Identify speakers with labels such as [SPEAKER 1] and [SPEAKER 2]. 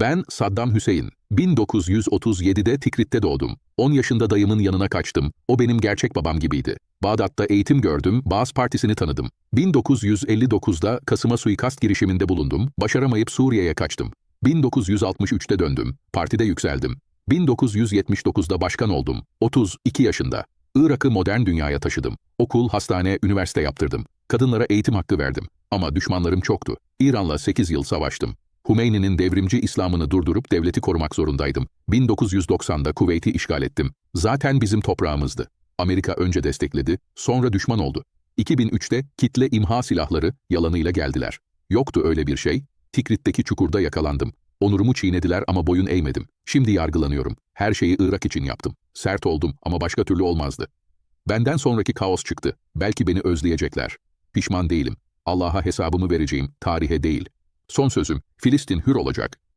[SPEAKER 1] Ben Saddam Hüseyin. 1937'de Tikrit'te doğdum. 10 yaşında dayımın yanına kaçtım. O benim gerçek babam gibiydi. Bağdat'ta eğitim gördüm, Baas Partisi'ni tanıdım. 1959'da Kasım'a suikast girişiminde bulundum, başaramayıp Suriye'ye kaçtım. 1963'te döndüm, partide yükseldim. 1979'da başkan oldum, 32 yaşında. Irak'ı modern dünyaya taşıdım. Okul, hastane, üniversite yaptırdım. Kadınlara eğitim hakkı verdim. Ama düşmanlarım çoktu. İran'la 8 yıl savaştım. Hümeyni'nin devrimci İslam'ını durdurup devleti korumak zorundaydım. 1990'da Kuveyt'i işgal ettim. Zaten bizim toprağımızdı. Amerika önce destekledi, sonra düşman oldu. 2003'te kitle imha silahları yalanıyla geldiler. Yoktu öyle bir şey. Tikrit'teki çukurda yakalandım. Onurumu çiğnediler ama boyun eğmedim. Şimdi yargılanıyorum. Her şeyi Irak için yaptım. Sert oldum ama başka türlü olmazdı. Benden sonraki kaos çıktı. Belki beni özleyecekler. Pişman değilim. Allah'a hesabımı vereceğim, tarihe değil. Son sözüm, Filistin hür olacak.